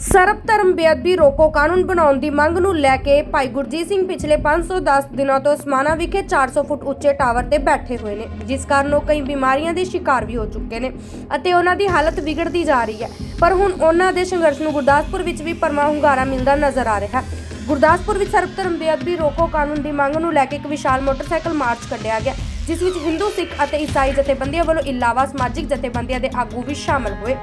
ਸਰਬ ਧਰਮ ਬੇਅਦਬੀ ਰੋਕੋ ਕਾਨੂੰਨ ਬਣਾਉਣ ਦੀ ਮੰਗ ਨੂੰ ਲੈ ਕੇ ਭਾਈ ਗੁਰਜੀਤ ਸਿੰਘ ਪਿਛਲੇ 510 ਦਿਨਾਂ ਤੋਂ ਸਮਾਣਾ ਵਿਖੇ 400 ਫੁੱਟ ਉੱਚੇ ਟਾਵਰ ਤੇ ਬੈਠੇ ਹੋਏ ਨੇ, ਜਿਸ ਕਾਰਨ ਉਹ ਕਈ ਬਿਮਾਰੀਆਂ ਦੇ ਸ਼ਿਕਾਰ ਵੀ ਹੋ ਚੁੱਕੇ ਨੇ ਅਤੇ ਉਹਨਾਂ ਦੀ ਹਾਲਤ ਵਿਗੜਦੀ ਜਾ ਰਹੀ ਹੈ। ਪਰ ਹੁਣ ਉਹਨਾਂ ਦੇ ਸੰਘਰਸ਼ ਨੂੰ ਗੁਰਦਾਸਪੁਰ ਵਿੱਚ ਵੀ ਪਰਮਾ ਹੁੰਗਾਰਾ ਮਿਲਦਾ ਨਜ਼ਰ ਆ ਰਿਹਾ ਹੈ। ਗੁਰਦਾਸਪੁਰ ਵਿੱਚ ਸਰਬ ਧਰਮ ਬੇਅਦਬੀ ਰੋਕੋ ਕਾਨੂੰਨ ਦੀ ਮੰਗ ਨੂੰ ਲੈ ਕੇ ਇੱਕ ਵਿਸ਼ਾਲ ਮੋਟਰਸਾਈਕਲ ਮਾਰਚ ਕੱਢਿਆ ਗਿਆ, ਜਿਸ ਵਿੱਚ ਹਿੰਦੂ, ਸਿੱਖ ਅਤੇ ਈਸਾਈ ਜਥੇਬੰਦੀਆਂ ਵੱਲੋਂ ਇਲਾਵਾ ਸਮਾਜਿਕ ਜਥੇਬੰਦੀਆਂ ਦੇ ਆਗੂ ਵੀ ਸ਼ਾਮਲ ਹੋਏ।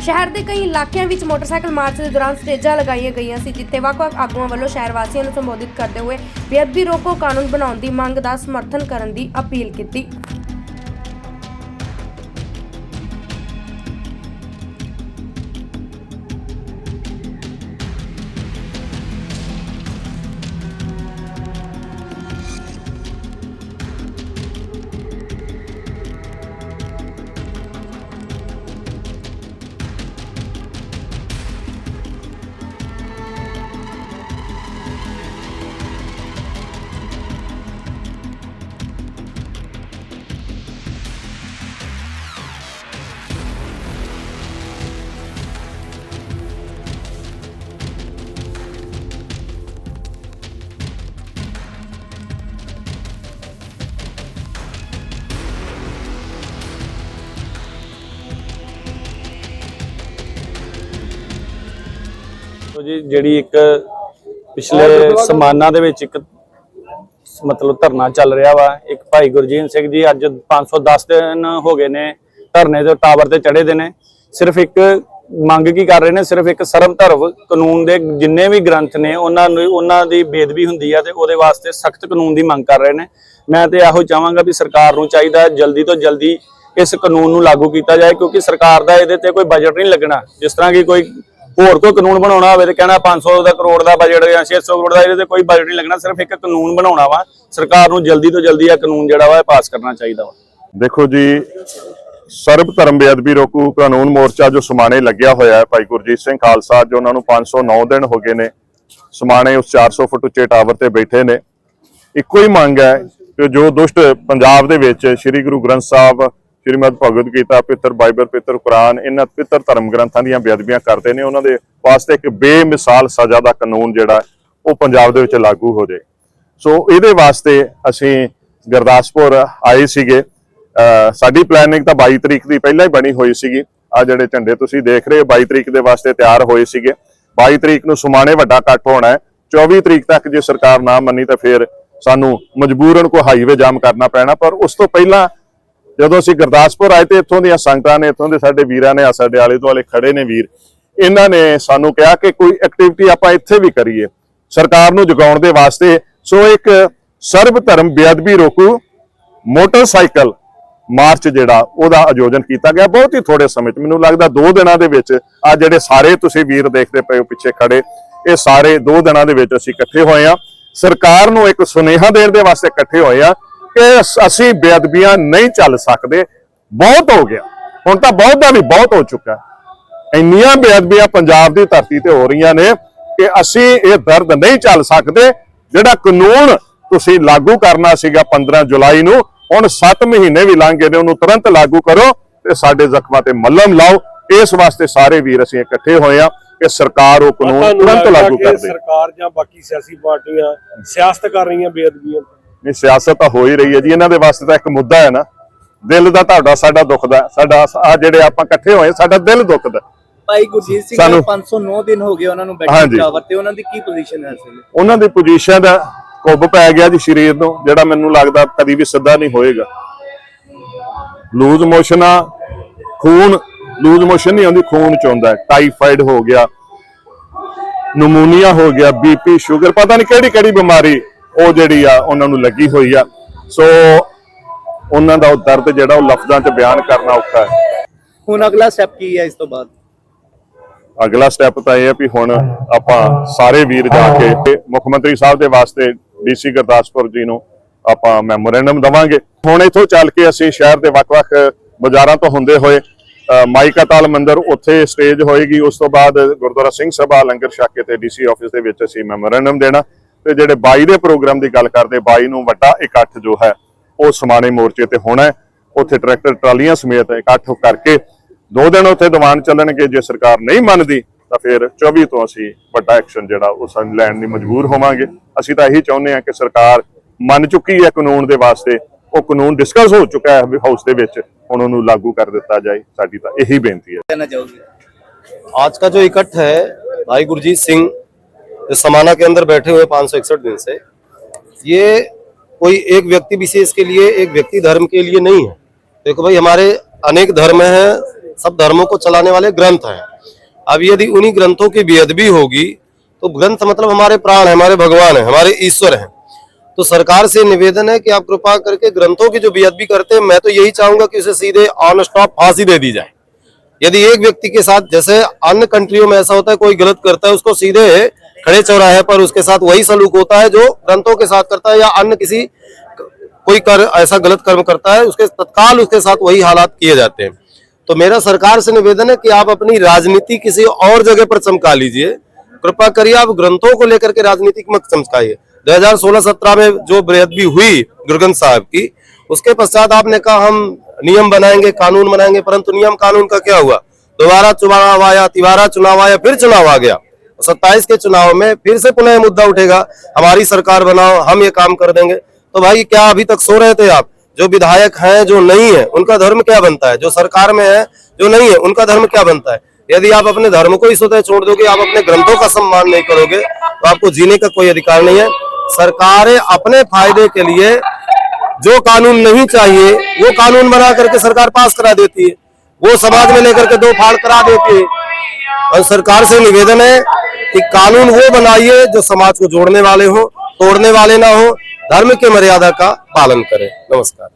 ਸ਼ਹਿਰ ਦੇ ਕਈ ਇਲਾਕਿਆਂ ਵਿੱਚ ਮੋਟਰਸਾਈਕਲ ਮਾਰਚ ਦੇ ਦੌਰਾਨ ਸਟੇਜਾਂ ਲਗਾਈਆਂ ਗਈਆਂ ਸੀ, ਜਿੱਥੇ ਵੱਖ-ਵੱਖ ਆਗੂਆਂ ਵੱਲੋਂ ਸ਼ਹਿਰ ਵਾਸੀਆਂ ਨੂੰ ਸੰਬੋਧਿਤ ਕਰਦੇ ਹੋਏ ਬੇਅਦਬੀ ਰੋਕੋ ਕਾਨੂੰਨ ਬਣਾਉਣ ਦੀ ਮੰਗ ਦਾ ਸਮਰਥਨ ਕਰਨ ਦੀ ਅਪੀਲ ਕੀਤੀ। ਤੋ ਜੀ ਜਿਹੜੀ ਇੱਕ ਪਿਛਲੇ ਸਮਾਨਾ ਦੇ ਵਿੱਚ ਇੱਕ ਮਤਲਬ ਧਰਨਾ ਚੱਲ ਰਿਹਾ ਵਾ ਇੱਕ ਭਾਈ ਗੁਰਜੀਤ ਸਿੰਘ ਜੀ ਅੱਜ 510 ਦਿਨ ਹੋ ਗਏ ਨੇ ਧਰਨੇ ਦੇ ਟਾਵਰ ਤੇ ਚੜੇ ਦੇ ਨੇ। ਸਿਰਫ ਇੱਕ ਮੰਗ ਕੀ ਕਰ ਰਹੇ ਨੇ ਸਿਰਫ ਇੱਕ ਸਰਬ ਧਰਮ ਕਾਨੂੰਨ ਦੇ ਜਿੰਨੇ ਵੀ ਗ੍ਰੰਥ ਨੇ ਉਹਨਾਂ ਨੂੰ ਉਹਨਾਂ ਦੀ ਬੇਦਬੀ ਹੁੰਦੀ ਆ ਤੇ ਉਹਦੇ ਵਾਸਤੇ ਸਖਤ ਕਾਨੂੰਨ ਦੀ ਮੰਗ ਕਰ ਰਹੇ ਨੇ। ਮੈਂ ਤੇ ਇਹੋ ਚਾਹਾਂਗਾ ਵੀ ਸਰਕਾਰ ਨੂੰ ਚਾਹੀਦਾ ਜਲਦੀ ਤੋਂ ਜਲਦੀ ਇਸ ਕਾਨੂੰਨ ਨੂੰ ਲਾਗੂ ਕੀਤਾ ਜਾਏ ਕਿਉਂਕਿ ਸਰਕਾਰ ਦਾ ਇਹਦੇ ਤੇ ਕੋਈ ਬਜਟ ਨਹੀਂ ਲੱਗਣਾ। ਜਿਸ ਤਰ੍ਹਾਂ ਕਿ ਕੋਈ ਹੋਰ ਕੋਈ ਕਾਨੂੰਨ ਬਣਾਉਣਾ ਹੋਵੇ ਤੇ ਕਹਿਣਾ 500 ਦਾ ਕਰੋੜ ਦਾ ਬਜਟ ਜਾਂ 600 ਕਰੋੜ ਦਾ, ਇਹਦੇ ਤੇ ਕੋਈ ਬਜਟ ਨਹੀਂ ਲੱਗਣਾ, ਸਿਰਫ ਇੱਕ ਕਾਨੂੰਨ ਬਣਾਉਣਾ ਵਾ। ਸਰਕਾਰ ਨੂੰ ਜਲਦੀ ਤੋਂ ਜਲਦੀ ਇਹ ਕਾਨੂੰਨ ਜਿਹੜਾ ਵਾ ਇਹ ਪਾਸ ਕਰਨਾ ਚਾਹੀਦਾ ਵਾ। ਦੇਖੋ ਜੀ, ਸਰਬ ਧਰਮ ਬੇਅਦਬੀ ਰੋਕੂ ਕਾਨੂੰਨ ਮੋਰਚਾ ਜੋ ਸਮਾਣੇ ਲੱਗਿਆ ਹੋਇਆ ਹੈ, ਭਾਈ ਗੁਰਜੀਤ ਸਿੰਘ ਖਾਲਸਾ, ਜੋ ਉਹਨਾਂ ਨੂੰ 509 ਦਿਨ ਹੋ ਗਏ ਨੇ, ਸਮਾਣੇ ਉਸ 400 ਫੁੱਟ ਉੱਚੇ ਟਾਵਰ ਤੇ ਬੈਠੇ ਨੇ। ਇੱਕੋ ਹੀ ਮੰਗ ਹੈ ਕਿ ਜੋ ਦੁਸ਼ਟ ਪੰਜਾਬ ਦੇ ਵਿੱਚ ਸ੍ਰੀ ਗੁਰੂ ਗ੍ਰੰਥ ਸਾਹਿਬ ਸ਼੍ਰੀਮਦ ਭਗਵਦ ਗੀਤਾ, ਪਿੱਤਰ ਬਾਈਬਲ, ਪਿੱਤਰ ਕੁਰਾਨ, ਇਹਨਾਂ ਪਿੱਤਰ ਧਰਮ ਗ੍ਰੰਥਾਂ ਦੀਆਂ ਬੇਅਦਬੀਆਂ ਕਰਦੇ ਨੇ। ਉਹਨਾਂ ਦੇ ਵਾਸਤੇ ਇੱਕ ਬੇਮਿਸਾਲ ਸਜ਼ਾ ਦਾ ਕਾਨੂੰਨ ਜਿਹੜਾ ਉਹ ਪੰਜਾਬ ਦੇ ਵਿੱਚ ਲਾਗੂ ਹੋ ਜਾਏ। ਸੋ ਇਹਦੇ ਵਾਸਤੇ ਅਸੀਂ ਗੁਰਦਾਸਪੁਰ ਆਏ ਸੀਗੇ। ਸਾਡੀ ਪਲੈਨਿੰਗ ਤਾਂ 22 ਤਰੀਕ ਦੀ ਪਹਿਲਾਂ ਹੀ ਬਣੀ ਹੋਈ ਸੀਗੀ। ਆ ਜਿਹੜੇ ਝੰਡੇ ਤੁਸੀਂ ਦੇਖ ਰਹੇ ਹੋ 22 ਤਰੀਕ ਦੇ ਵਾਸਤੇ ਤਿਆਰ ਹੋਏ ਸੀਗੇ। 22 ਤਰੀਕ ਨੂੰ ਸੁਮਾਣੇ ਵੱਡਾ ਇਕੱਠ ਹੋਣਾ ਹੈ। 24 ਤਰੀਕ ਤੱਕ ਜੇ ਸਰਕਾਰ ਨਾ ਮੰਨੀ ਤਾਂ ਫਿਰ ਸਾਨੂੰ ਮਜਬੂਰਨ ਕੋ ਹਾਈਵੇ ਜਾਮ ਕਰਨਾ ਪੈਣਾ। ਪਰ ਉਸ ਤੋਂ ਪਹਿਲਾਂ ਜਦੋਂ ਅਸੀਂ ਗੁਰਦਾਸਪੁਰ ਆਏ ਤੇ ਇੱਥੋਂ ਦੀਆਂ ਸੰਗਤਾਂ ਨੇ, ਇੱਥੋਂ ਦੇ ਸਾਡੇ ਵੀਰਾਂ ਨੇ ਆ ਸਾਡੇ ਆਲੇ ਦੁਆਲੇ ਖੜੇ ਨੇ ਵੀਰ, ਇਹਨਾਂ ਨੇ ਸਾਨੂੰ ਕਿਹਾ ਕਿ ਕੋਈ ਐਕਟੀਵਿਟੀ ਆਪਾਂ ਇੱਥੇ ਵੀ ਕਰੀਏ, ਸਰਕਾਰ ਨੂੰ ਜਗਾਉਣ ਦੇ ਵਾਸਤੇ। ਸੋ ਇੱਕ ਸਰਬ ਧਰਮ ਬੇਅਦਬੀ ਰੋਕੂ ਮੋਟਰਸਾਈਕਲ ਮਾਰਚ ਜਿਹੜਾ, ਉਹਦਾ ਆਯੋਜਨ ਕੀਤਾ ਗਿਆ ਬਹੁਤ ਹੀ ਥੋੜੇ ਸਮੇਂ 'ਚ। ਮੈਨੂੰ ਲੱਗਦਾ 2 ਦਿਨਾਂ ਦੇ ਵਿੱਚ ਆ ਜਿਹੜੇ ਸਾਰੇ ਤੁਸੀਂ ਵੀਰ ਦੇਖਦੇ ਪਏ ਹੋ ਪਿੱਛੇ ਖੜੇ, ਇਹ ਸਾਰੇ 2 ਦਿਨਾਂ ਦੇ ਵਿੱਚ ਅਸੀਂ ਇਕੱਠੇ ਹੋਏ ਆ ਸਰਕਾਰ ਨੂੰ ਇੱਕ ਸੁਨੇਹਾ ਦੇਣ ਦੇ ਵਾਸਤੇ ਇਕੱਠੇ ਹੋਏ ਆ ਕਿ ਅਸ- ਬੇਅਦਬੀਆਂ ਨਹੀਂ ਚੱਲ ਸਕਦੇ। ਬਹੁਤ ਹੋ ਗਿਆ। ਹੁਣ ਤਾਂ ਬਹੁਤ ਦਾ ਵੀ ਬਹੁਤ ਹੋ ਚੁੱਕਾ ਇੰਨੀਆਂ ਬੇਅਦਬੀਆਂ ਪੰਜਾਬ ਦੀ ਧਰਤੀ ਤੇ ਹੋ ਰਹੀਆਂ ਨੇ ਕਿ ਅਸੀਂ ਇਹ ਦਰਦ ਨਹੀਂ ਚੱਲ ਸਕਦੇ ਜਿਹੜਾ ਕਾਨੂੰਨ ਤੁਸੀਂ ਲਾਗੂ ਕਰਨਾ ਸੀਗਾ 15 ਜੁਲਾਈ ਨੂੰ ਹੁਣ 7 ਮਹੀਨੇ ਵੀ ਲੰਘ ਗਏ ਨੇ ਉਹਨੂੰ ਤੁਰੰਤ ਲਾਗੂ ਕਰੋ ਤੇ ਸਾਡੇ ਜ਼ਖਮਾਂ ਤੇ ਮੱਲਮ ਲਾਓ। ਇਸ ਵਾਸਤੇ ਸਾਰੇ ਵੀਰ ਅਸੀਂ ਇਕੱਠੇ ਹੋਏ ਆ ਕਿ ਸਰਕਾਰ ਉਹ ਕਾਨੂੰਨ ਤੁਰੰਤ ਲਾਗੂ ਕਰ ਦੇ। ਸਰਕਾਰ ਜਾਂ ਬਾਕੀ ਸਿਆਸੀ ਪਾਰਟੀਆਂ ਸਿਆਸਤ ਕਰ ਰਹੀਆਂ ਬੇਅਦਬੀਆਂ। ਨਹੀਂ ਸਿਆਸਤ ਤਾਂ ਹੋ ਹੀ ਰਹੀ ਹੈ ਜੀ। ਇਹਨਾਂ ਦੇ ਵਾਸਤੇ ਤਾਂ ਇੱਕ ਮੁੱਦਾ ਹੈ ਨਾ। ਦਿਲ ਦਾ ਤੁਹਾਡਾ ਸਾਡਾ ਦੁਖਦਾ ਸਾਡਾ ਆ ਜਿਹੜੇ ਆਪਾਂ ਇਕੱਠੇ ਹੋਏ ਸਾਡਾ ਦਿਲ ਦੁਖਦਾ। ਭਾਈ ਗੁਰਜੀਤ ਸਿੰਘ ਨੂੰ 509 ਦਿਨ ਹੋ ਗਏ ਉਹਨਾਂ ਨੂੰ। ਬੈਠੇ ਟਾਵਰ ਤੇ। ਉਹਨਾਂ ਦੀ ਕੀ ਪੋਜੀਸ਼ਨ ਹੈ ਇਸ ਵੇਲੇ ਉਹਨਾਂ ਦੀ ਪੋਜੀਸ਼ਨ ਦਾ ਕੁੱਬ ਪੈ ਗਿਆ ਜੀ ਸਰੀਰ ਨੂੰ ਜਿਹੜਾ ਮੈਨੂੰ ਲੱਗਦਾ ਕਦੀ ਵੀ ਸਿੱਧਾ ਨਹੀਂ ਹੋਏਗਾ। ਲੂਜ਼ ਮੋਸ਼ਨ ਆ ਖੂਨ ਲੂਜ਼ ਮੋਸ਼ਨ ਨਹੀਂ ਆਉਂਦੀ ਖੂਨ ਚ ਆਉਂਦਾ ਟਾਈਫਾਈਡ ਹੋ ਗਿਆ ਨਮੂਨੀਆ ਹੋ ਗਿਆ ਬੀਪੀ ਸ਼ੂਗਰ ਪਤਾ ਨਹੀਂ ਕਿਹੜੀ ਕਿਹੜੀ ਬਿਮਾਰੀ ਉਹ ਜਿਹੜੀ ਆ ਉਹਨਾਂ ਨੂੰ ਲੱਗੀ ਹੋਈ ਆ। ਸੋ ਉਹਨਾਂ ਦਾ ਉਹ ਦਰਦ ਜਿਹੜਾ ਉਹ ਲਫ਼ਜ਼ਾਂ 'ਚ ਬਿਆਨ ਕਰਨਾ ਔਖਾ ਹੈ। ਹੁਣ ਅਗਲਾ ਸਟੈਪ ਕੀ ਹੈ ਇਸ ਤੋਂ ਬਾਅਦ? ਅਗਲਾ ਸਟੈਪ ਤਾਂ ਇਹ ਹੈ ਵੀ ਹੁਣ ਆਪਾਂ ਸਾਰੇ ਵੀਰ ਜਾ ਕੇ ਮੁੱਖ ਮੰਤਰੀ ਸਾਹਿਬ ਦੇ ਵਾਸਤੇ ਡੀਸੀ ਗੁਰਦਾਸਪੁਰ ਜੀ ਨੂੰ ਆਪਾਂ ਮੈਮੋਰੈਂਡਮ ਦਵਾਂਗੇ। ਹੁਣ ਇੱਥੋਂ ਚੱਲ ਕੇ ਅਸੀਂ ਸ਼ਹਿਰ ਦੇ ਵੱਖ-ਵੱਖ ਬਾਜ਼ਾਰਾਂ ਤੋਂ ਹੁੰਦੇ ਹੋਏ ਅ, ਮਾਈਕਾ ਤਾਲ ਮੰਦਿਰ ਉੱਥੇ ਸਟੇਜ ਹੋਏਗੀ। ਉਸ ਤੋਂ ਬਾਅਦ ਗੁਰਦੁਆਰਾ ਸਿੰਘ ਸਭਾ ਲੰਗਰ ਛਕ ਤੇ ਡੀਸੀ ਆਫਿਸ ਦੇ ਵਿੱਚ ਅਸੀਂ ਮੈਮੋਰੈਂਡਮ ਦੇਣਾ। ਤੇ ਜਿਹੜੇ 22 ਦੇ ਪ੍ਰੋਗਰਾਮ ਦੀ ਗੱਲ ਕਰਦੇ 22 ਨੂੰ ਵੱਡਾ ਇਕੱਠ ਜੋ ਹੈ ਉਹ ਸਮਾਣੇ ਮੋਰਚੇ ਤੇ ਹੋਣਾ ਹੈ ਉੱਥੇ ਟਰੈਕਟਰ ਟਰਾਲੀਆਂ ਸਮੇਤ ਇਕੱਠ ਕਰਕੇ ਦੋ ਦਿਨ ਉੱਥੇ ਦੀਵਾਨ ਚੱਲਣਗੇ ਜੇ ਸਰਕਾਰ ਨਹੀਂ ਮੰਨਦੀ ਤਾਂ ਫਿਰ 24 ਤੋਂ ਅਸੀਂ ਵੱਡਾ ਐਕਸ਼ਨ ਜਿਹੜਾ ਉਹ ਸਾਨੂੰ ਲੈਣ ਲਈ ਮਜਬੂਰ ਹੋਵਾਂਗੇ ਅਸੀਂ ਤਾਂ ਇਹੀ ਚਾਹੁੰਦੇ ਹਾਂ ਕਿ ਸਰਕਾਰ ਮੰਨ ਚੁੱਕੀ ਹੈ ਕਾਨੂੰਨ ਦੇ ਵਾਸਤੇ ਉਹ ਕਾਨੂੰਨ ਡਿਸਕਸ ਹੋ ਚੁੱਕਾ ਹੈ ਹਾਊਸ ਦੇ ਵਿੱਚ ਹੁਣ ਉਹਨੂੰ ਲਾਗੂ ਕਰ ਦਿੱਤਾ ਜਾਏ ਸਾਡੀ ਤਾਂ ਇਹੀ ਬੇਨਤੀ ਹੈ कहना चाहोगे आज का जो इकट्ठ है भाई गुरजीत सिंह जो समाना के अंदर बैठे हुए पाँच दिन से, ये कोई एक व्यक्ति विशेष के लिए, एक व्यक्ति धर्म के लिए नहीं है। देखो भाई, हमारे अनेक धर्म हैं, सब धर्मों को चलाने वाले ग्रंथ हैं। अब यदि उन्हीं ग्रंथों की बेअदबी होगी तो ग्रंथ मतलब हमारे प्राण है, हमारे भगवान है, हमारे ईश्वर हैं। तो सरकार से निवेदन है कि आप कृपा करके ग्रंथों की जो बेअदबी करते हैं, मैं तो यही चाहूँगा कि उसे सीधे ऑन स्टॉप फांसी दे दी जाए। यदि एक व्यक्ति के साथ, जैसे अन्य कंट्रियों में ऐसा होता है, कोई गलत करता है, उसको सीधे खड़े चौराहे पर उसके साथ वही सलूक होता है जो ग्रंथों के साथ करता है या अन्य किसी कोई कर, ऐसा गलत कर्म करता है, उसके तत्काल उसके साथ वही हालात किए जाते हैं। तो मेरा सरकार से निवेदन है कि आप अपनी राजनीति किसी और जगह पर चमका लीजिए। कृपा करिए आप ग्रंथों को लेकर के राजनीति मत चमकाइए। 2016-17 में जो बेअदबी हुई गुरगंज साहब की, उसके पश्चात आपने कहा, हम नियम बनाएँगे, कानून बनाएँगे, परंतु नियम कानून का क्या हुआ? दोबारा चुनाव आया तिबारा चुनाव आया, फिर चुनाव आ गया। सत्ताईस के चुनाव में फिर से पुनः मुद्दा उठेगा, हमारी सरकार बनाओ, हम ये काम कर देंगे। तो भाई, क्या अभी तक सो रहे थे आप? जो विधायक हैं, जो नहीं है, उनका धर्म क्या बनता है? जो सरकार में है, जो नहीं है, उनका धर्म क्या बनता है? यदि आप अपने धर्म को ही स्वतः छोड़ दोगे, आप अपने ग्रंथों का सम्मान नहीं करोगे तो आपको जीने का कोई अधिकार नहीं है। सरकारें अपने फ़ायदे के लिए जो कानून नहीं चाहिए, वो कानून बना करके सरकार पास करा देती है। वो समाज में लेकर के दो फाड़ करा देती है। और सरकार से निवेदन है कि कानून वो बनाइए जो समाज को जोड़ने वाले हो तोड़ने वाले ना हो धर्म के मर्यादा का पालन करें नमस्कार